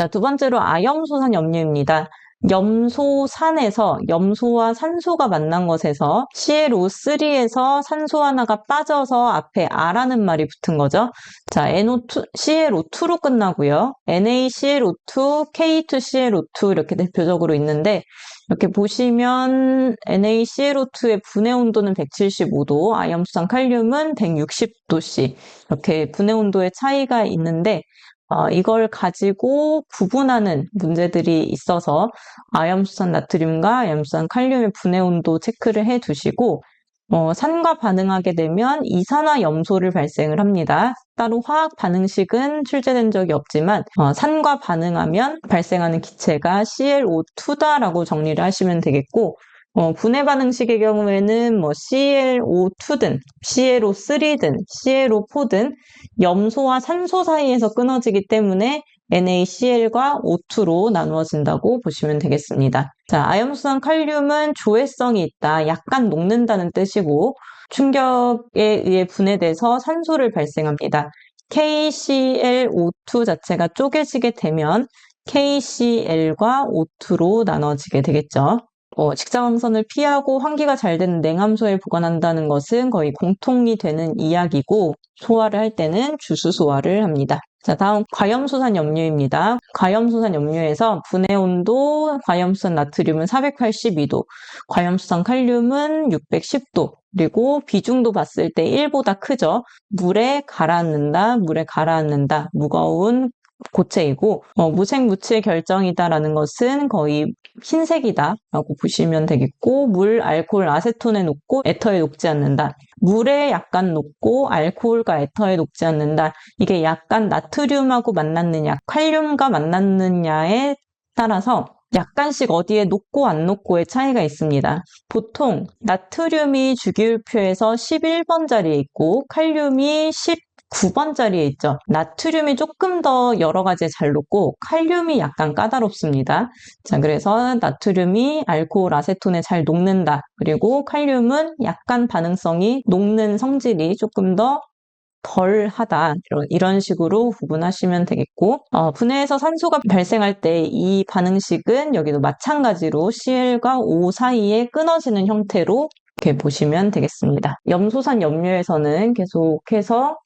자, 두 번째로 아염소산 염류입니다. 염소산에서 염소와 산소가 만난 것에서 ClO3에서 산소 하나가 빠져서 앞에 R라는 말이 붙은 거죠. 자, NO2, ClO2로 끝나고요. NaClO2, K2ClO2 이렇게 대표적으로 있는데 이렇게 보시면 NaClO2의 분해 온도는 175도, 아염수산 칼륨은 160도씨 이렇게 분해 온도의 차이가 있는데 어, 이걸 가지고 구분하는 문제들이 있어서 아염수산 나트륨과 아염수산 칼륨의 분해 온도 체크를 해 두시고 어, 산과 반응하게 되면 이산화 염소를 발생을 합니다. 따로 화학 반응식은 출제된 적이 없지만 어, 산과 반응하면 발생하는 기체가 ClO2다라고 정리를 하시면 되겠고 어, 분해 반응식의 경우에는 뭐 ClO2든 ClO3든 ClO4든 염소와 산소 사이에서 끊어지기 때문에 NaCl과 O2로 나누어진다고 보시면 되겠습니다. 자, 아염수산 칼륨은 조해성이 있다, 약간 녹는다는 뜻이고 충격에 의해 분해돼서 산소를 발생합니다. KClO2 자체가 쪼개지게 되면 KCl과 O2로 나눠지게 되겠죠. 어, 직사광선을 피하고 환기가 잘 되는 냉암소에 보관한다는 것은 거의 공통이 되는 이야기고 소화를 할 때는 주수 소화를 합니다. 자, 다음 과염소산 염류입니다. 과염소산 염류에서 분해 온도 과염수산 나트륨은 482도, 과염수산 칼륨은 610도, 그리고 비중도 봤을 때 1보다 크죠. 물에 가라앉는다, 물에 가라앉는다, 무거운 고체이고 어, 무색무취의 결정이다라는 것은 거의 흰색이다라고 보시면 되겠고 물, 알코올, 아세톤에 녹고 에터에 녹지 않는다. 물에 약간 녹고 알코올과 에터에 녹지 않는다. 이게 약간 나트륨하고 만났느냐, 칼륨과 만났느냐에 따라서 약간씩 어디에 녹고 안 녹고의 차이가 있습니다. 보통 나트륨이 주기율표에서 11번 자리에 있고 칼륨이 10 9번짜리에 있죠. 나트륨이 조금 더 여러 가지에 잘 녹고 칼륨이 약간 까다롭습니다. 자, 그래서 나트륨이 알코올 아세톤에 잘 녹는다. 그리고 칼륨은 약간 반응성이 녹는 성질이 조금 더 덜하다 이런 식으로 구분하시면 되겠고 어, 분해에서 산소가 발생할 때 이 반응식은 여기도 마찬가지로 Cl과 O 사이에 끊어지는 형태로 이렇게 보시면 되겠습니다. 염소산 염료에서는 계속해서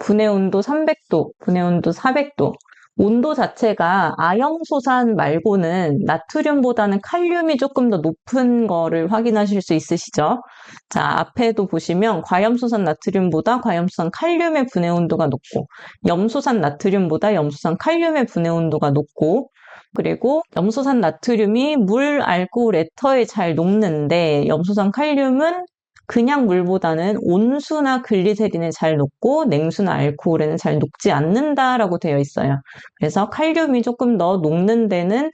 분해 온도 300도, 분해 온도 400도. 온도 자체가 아염소산 말고는 나트륨보다는 칼륨이 조금 더 높은 거를 확인하실 수 있으시죠? 자, 앞에도 보시면 과염소산 나트륨보다 과염소산 칼륨의 분해 온도가 높고, 염소산 나트륨보다 염소산 칼륨의 분해 온도가 높고, 그리고 염소산 나트륨이 물, 알코올, 에터에 잘 녹는데 염소산 칼륨은 그냥 물보다는 온수나 글리세린에 잘 녹고 냉수나 알코올에는 잘 녹지 않는다라고 되어 있어요. 그래서 칼륨이 조금 더 녹는 데는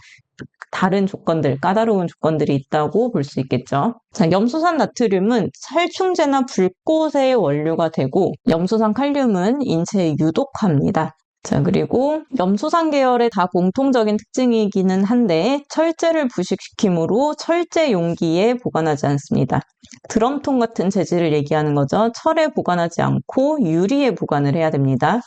다른 조건들, 까다로운 조건들이 있다고 볼 수 있겠죠. 자, 염소산 나트륨은 살충제나 불꽃의 원료가 되고 염소산 칼륨은 인체에 유독합니다. 자, 그리고 염소산 계열의 다 공통적인 특징이기는 한데 철제를 부식시킴으로 철제 용기에 보관하지 않습니다. 드럼통 같은 재질을 얘기하는 거죠. 철에 보관하지 않고 유리에 보관을 해야 됩니다.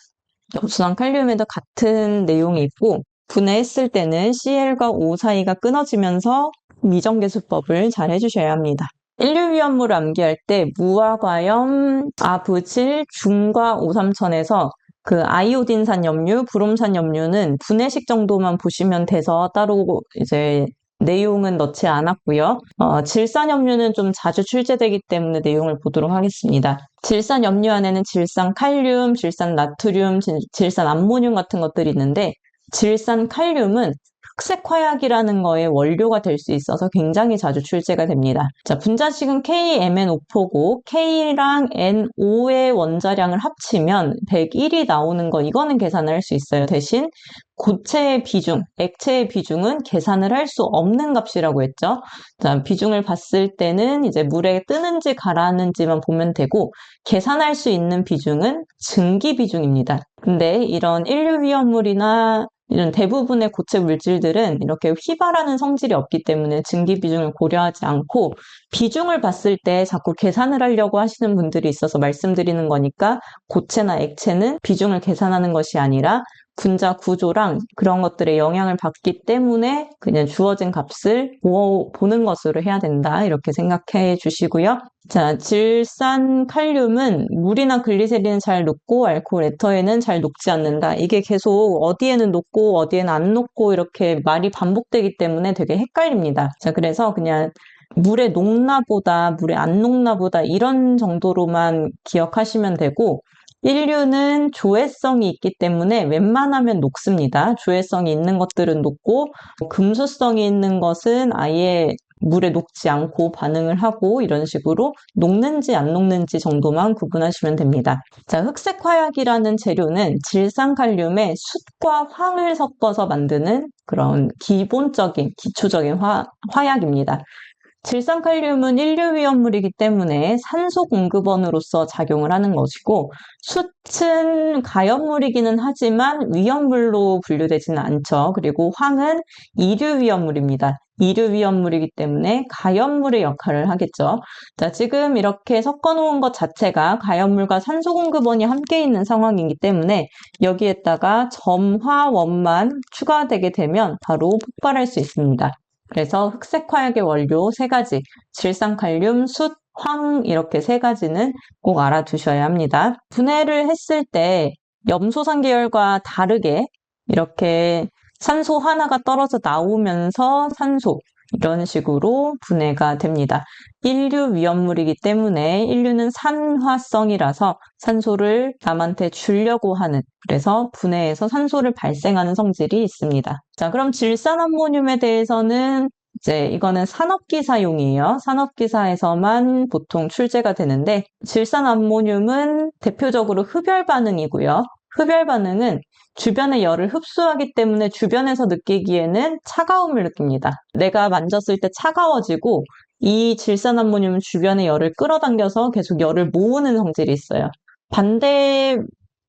염소산 칼륨에도 같은 내용이 있고 분해했을 때는 Cl과 O 사이가 끊어지면서 미정계수법을 잘 해주셔야 합니다. 인류 위험물을 암기할 때 무화과염, 아부칠, 중과 오삼천에서 그 아이오딘산 염류, 브롬산 염류는 분해식 정도만 보시면 돼서 따로 이제 내용은 넣지 않았고요. 어, 질산 염류는 좀 자주 출제되기 때문에 내용을 보도록 하겠습니다. 질산 염류 안에는 질산 칼륨, 질산 나트륨, 질산 암모늄 같은 것들이 있는데 질산 칼륨은 흑색 화약이라는 거의 원료가 될 수 있어서 굉장히 자주 출제가 됩니다. 자, 분자식은 KMNO4고 K랑 NO의 원자량을 합치면 101이 나오는 거 이거는 계산을 할 수 있어요. 대신 고체의 비중, 액체의 비중은 계산을 할 수 없는 값이라고 했죠. 자, 비중을 봤을 때는 이제 물에 뜨는지 가라앉는지만 보면 되고 계산할 수 있는 비중은 증기 비중입니다. 근데 이런 인류 위험물이나 이런 대부분의 고체 물질들은 이렇게 휘발하는 성질이 없기 때문에 증기 비중을 고려하지 않고 비중을 봤을 때 자꾸 계산을 하려고 하시는 분들이 있어서 말씀드리는 거니까 고체나 액체는 비중을 계산하는 것이 아니라 분자 구조랑 그런 것들의 영향을 받기 때문에 그냥 주어진 값을 보는 것으로 해야 된다. 이렇게 생각해 주시고요. 자, 질산 칼륨은 물이나 글리세린은 잘 녹고 알코올 에터에는 잘 녹지 않는다. 이게 계속 어디에는 녹고 어디에는 안 녹고 이렇게 말이 반복되기 때문에 되게 헷갈립니다. 자, 그래서 그냥 물에 녹나보다 물에 안 녹나보다 이런 정도로만 기억하시면 되고 인류는 조회성이 있기 때문에 웬만하면 녹습니다. 조회성이 있는 것들은 녹고 금수성이 있는 것은 아예 물에 녹지 않고 반응을 하고 이런 식으로 녹는지 안 녹는지 정도만 구분하시면 됩니다. 자, 흑색 화약이라는 재료는 질산칼륨에 숯과 황을 섞어서 만드는 그런 기본적인 기초적인 화, 화약입니다. 질산칼륨은 인류위험물이기 때문에 산소 공급원으로서 작용을 하는 것이고 숯은 가연물이기는 하지만 위험물로 분류되지는 않죠. 그리고 황은 이류 위험물입니다. 이류 위험물이기 때문에 가연물의 역할을 하겠죠. 자, 지금 이렇게 섞어 놓은 것 자체가 가연물과 산소 공급원이 함께 있는 상황이기 때문에 여기에다가 점화원만 추가되게 되면 바로 폭발할 수 있습니다. 그래서 흑색 화약의 원료 세 가지, 질산칼륨, 숯, 황 이렇게 세 가지는 꼭 알아두셔야 합니다. 분해를 했을 때 염소산 계열과 다르게 이렇게 산소 하나가 떨어져 나오면서 산소 이런 식으로 분해가 됩니다. 인류 위험물이기 때문에 인류는 산화성이라서 산소를 남한테 주려고 하는 그래서 분해에서 산소를 발생하는 성질이 있습니다. 자, 그럼 질산암모늄에 대해서는 이제 이거는 산업기사용이에요. 산업기사에서만 보통 출제가 되는데 질산암모늄은 대표적으로 흡열 반응이고요. 흡열 반응은 주변의 열을 흡수하기 때문에 주변에서 느끼기에는 차가움을 느낍니다. 내가 만졌을 때 차가워지고 이 질산암모늄은 주변의 열을 끌어당겨서 계속 열을 모으는 성질이 있어요. 반대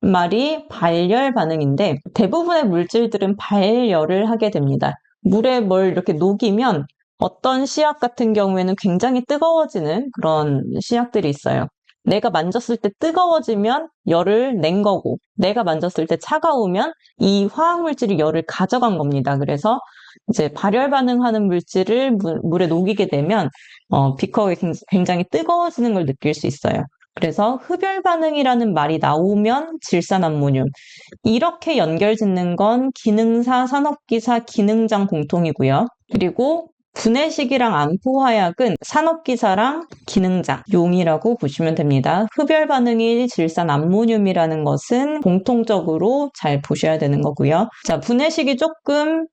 말이 발열 반응인데 대부분의 물질들은 발열을 하게 됩니다. 물에 뭘 이렇게 녹이면 어떤 시약 같은 경우에는 굉장히 뜨거워지는 그런 시약들이 있어요. 내가 만졌을 때 뜨거워지면 열을 낸 거고, 내가 만졌을 때 차가우면 이 화학물질이 열을 가져간 겁니다. 그래서 이제 발열 반응하는 물질을 물, 에 녹이게 되면 어, 비커가 굉장히 뜨거워지는 걸 느낄 수 있어요. 그래서 흡열 반응이라는 말이 나오면 질산암모늄 이렇게 연결 짓는 건 기능사, 산업기사, 기능장 공통이고요. 그리고 분해식이랑 암포화약은 산업기사랑 기능장, 용이라고 보시면 됩니다. 흡열 반응이 질산 암모늄이라는 것은 공통적으로 잘 보셔야 되는 거고요. 자, 분해식이 조금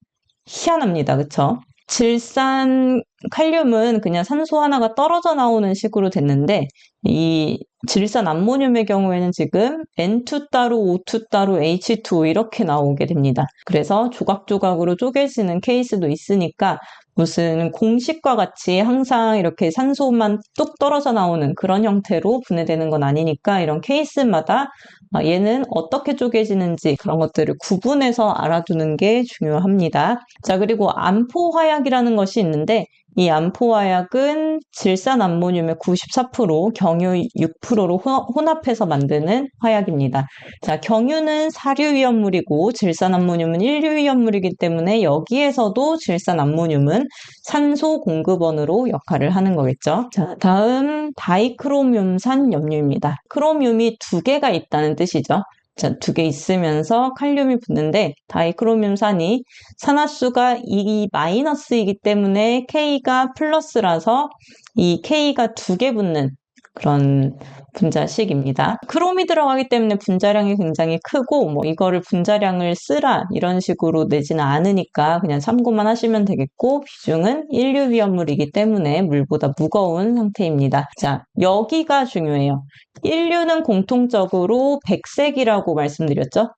희한합니다. 그쵸? 질산 칼륨은 그냥 산소 하나가 떨어져 나오는 식으로 됐는데 이 질산 암모늄의 경우에는 지금 N2 따로, O2 따로, H2 이렇게 나오게 됩니다. 그래서 조각조각으로 쪼개지는 케이스도 있으니까 무슨 공식과 같이 항상 이렇게 산소만 뚝 떨어져 나오는 그런 형태로 분해되는 건 아니니까 이런 케이스마다 아, 얘는 어떻게 쪼개지는지 그런 것들을 구분해서 알아두는 게 중요합니다. 자, 그리고 암포 화약이라는 것이 있는데 이 암포화약은 질산 암모늄의 94%, 경유 6%로 혼합해서 만드는 화약입니다. 자, 경유는 사류 위험물이고 질산 암모늄은 일류 위험물이기 때문에 여기에서도 질산 암모늄은 산소 공급원으로 역할을 하는 거겠죠. 자, 다음 다이크로뮴산 염료입니다. 크로뮴이 두 개가 있다는 뜻이죠. 자, 두개 있으면서 칼륨이 붙는데 다이크로뮴산이 산화수가 2 마이너스이기 때문에 K가 플러스라서 이 K가 두 개 붙는 그런 분자식입니다. 크롬이 들어가기 때문에 분자량이 굉장히 크고 뭐 이거를 분자량을 쓰라 이런 식으로 내지는 않으니까 그냥 참고만 하시면 되겠고 비중은 인류 위험물이기 때문에 물보다 무거운 상태입니다. 자 여기가 중요해요. 인류는 공통적으로 백색이라고 말씀드렸죠.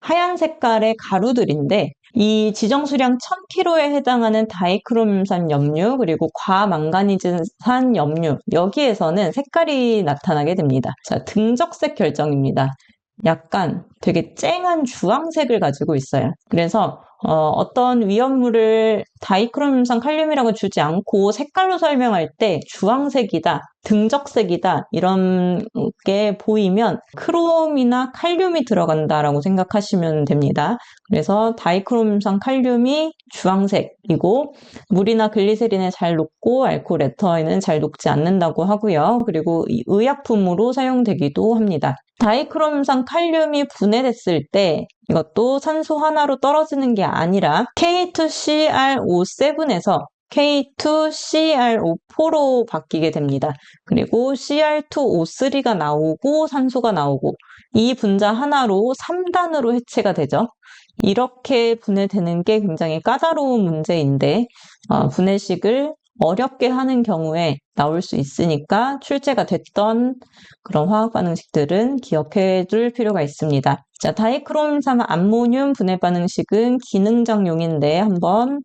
하얀 색깔의 가루들인데 이 지정 수량 1000kg에 해당하는 다이크로뮴산 염류 그리고 과망가니즈산 염류 여기에서는 색깔이 나타나게 됩니다. 자, 등적색 결정입니다. 약간 되게 쨍한 주황색을 가지고 있어요. 그래서 어, 떤 위험물을 다이크로뮴산 칼륨이라고 주지 않고 색깔로 설명할 때 주황색이다, 등적색이다 이런 게 보이면 크롬이나 칼륨이 들어간다라고 생각하시면 됩니다. 그래서 다이크로뮴산 칼륨이 주황색이고 물이나 글리세린에 잘 녹고 알코올 에터에는 잘 녹지 않는다고 하고요. 그리고 의약품으로 사용되기도 합니다. 다이크로뮴산 칼륨이 분해됐을 때 이것도 산소 하나로 떨어지는 게 아니라 K2CrO7에서 K2CrO4로 바뀌게 됩니다. 그리고 Cr2O3가 나오고 산소가 나오고 이 분자 하나로 3단으로 해체가 되죠. 이렇게 분해되는 게 굉장히 까다로운 문제인데 어, 분해식을 어렵게 하는 경우에 나올 수 있으니까 출제가 됐던 그런 화학 반응식들은 기억해 둘 필요가 있습니다. 자, 다이크롬3 암모늄 분해 반응식은 기능장용인데 한번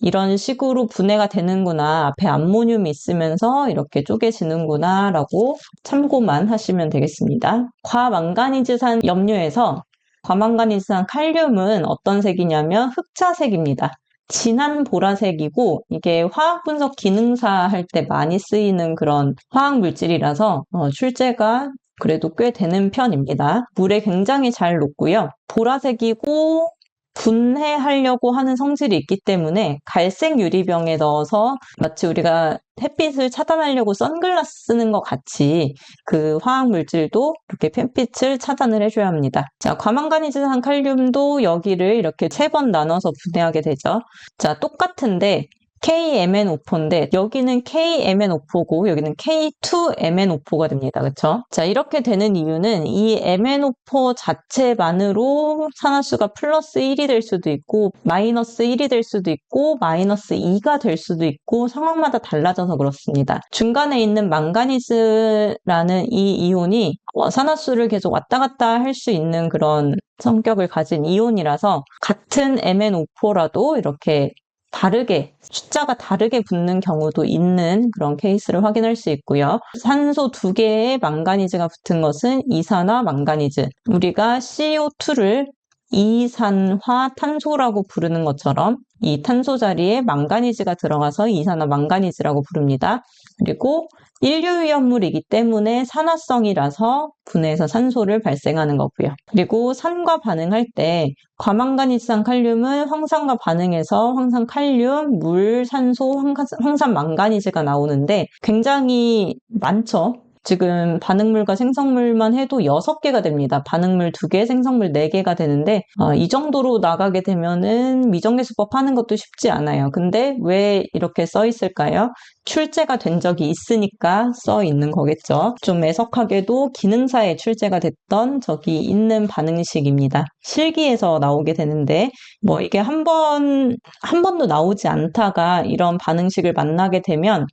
이런 식으로 분해가 되는구나. 앞에 암모늄이 있으면서 이렇게 쪼개지는구나 라고 참고만 하시면 되겠습니다. 과망가니즈산 염료에서 과망가니즈산 칼륨은 어떤 색이냐면 흑자색입니다. 진한 보라색이고 이게 화학 분석 기능사 할 때 많이 쓰이는 그런 화학 물질이라서 어, 출제가 그래도 꽤 되는 편입니다. 물에 굉장히 잘 녹고요. 보라색이고 분해하려고 하는 성질이 있기 때문에 갈색 유리병에 넣어서 마치 우리가 햇빛을 차단하려고 선글라스 쓰는 것 같이 그 화학 물질도 이렇게 햇빛을 차단을 해줘야 합니다. 자, 과망가니즈산 칼륨도 여기를 이렇게 세 번 나눠서 분해하게 되죠. 자, 똑같은데 KMNO4인데 여기는 KMNO4고 여기는 K2MNO4가 됩니다. 그렇죠? 자, 이렇게 되는 이유는 이 MNO4 자체만으로 산화수가 플러스 1이 될 수도 있고 마이너스 1이 될 수도 있고 마이너스 2가 될 수도 있고 상황마다 달라져서 그렇습니다. 중간에 있는 망가니즈라는 이 이온이 산화수를 계속 왔다 갔다 할 수 있는 그런 성격을 가진 이온이라서 같은 MNO4라도 이렇게 다르게 숫자가 다르게 붙는 경우도 있는 그런 케이스를 확인할 수 있고요. 산소 두 개의 망가니즈가 붙은 것은 이산화 망가니즈. 우리가 CO2를 이산화탄소라고 부르는 것처럼 이 탄소 자리에 망가니즈가 들어가서 이산화 망가니즈라고 부릅니다. 그리고 인류 위험물이기 때문에 산화성이라서 분해해서 산소를 발생하는 거고요. 그리고 산과 반응할 때 과망가니스산 칼륨은 황산과 반응해서 황산 칼륨, 물, 산소, 황산 망가니즈가 나오는데 굉장히 많죠. 지금 반응물과 생성물만 해도 6개가 됩니다. 반응물 2개, 생성물 4개가 되는데 어, 이 정도로 나가게 되면은 미정계 수법 하는 것도 쉽지 않아요. 근데 왜 이렇게 써 있을까요? 출제가 된 적이 있으니까 써 있는 거겠죠. 좀 애석하게도 기능사에 출제가 됐던 적이 있는 반응식입니다. 실기에서 나오게 되는데 뭐 이게 한 번, 한 번도 나오지 않다가 이런 반응식을 만나게 되면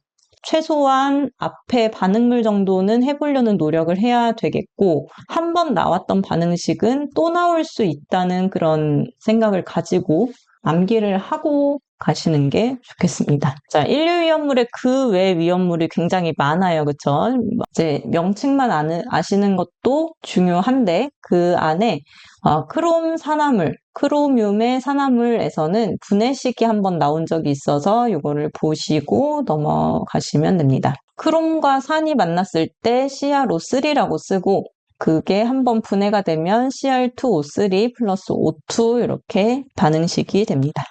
최소한 앞에 반응물 정도는 해보려는 노력을 해야 되겠고, 한 번 나왔던 반응식은 또 나올 수 있다는 그런 생각을 가지고 암기를 하고 가시는 게 좋겠습니다. 자, 인류 위험물의 그 외 위험물이 굉장히 많아요. 그쵸? 이제 명칭만 아는, 아시는 것도 중요한데 그 안에 어, 크롬 산화물, 크로뮴의 산화물에서는 분해식이 한번 나온 적이 있어서 이거를 보시고 넘어가시면 됩니다. 크롬과 산이 만났을 때 CrO3라고 쓰고 그게 한번 분해가 되면 Cr2O3 플러스 O2 이렇게 반응식이 됩니다.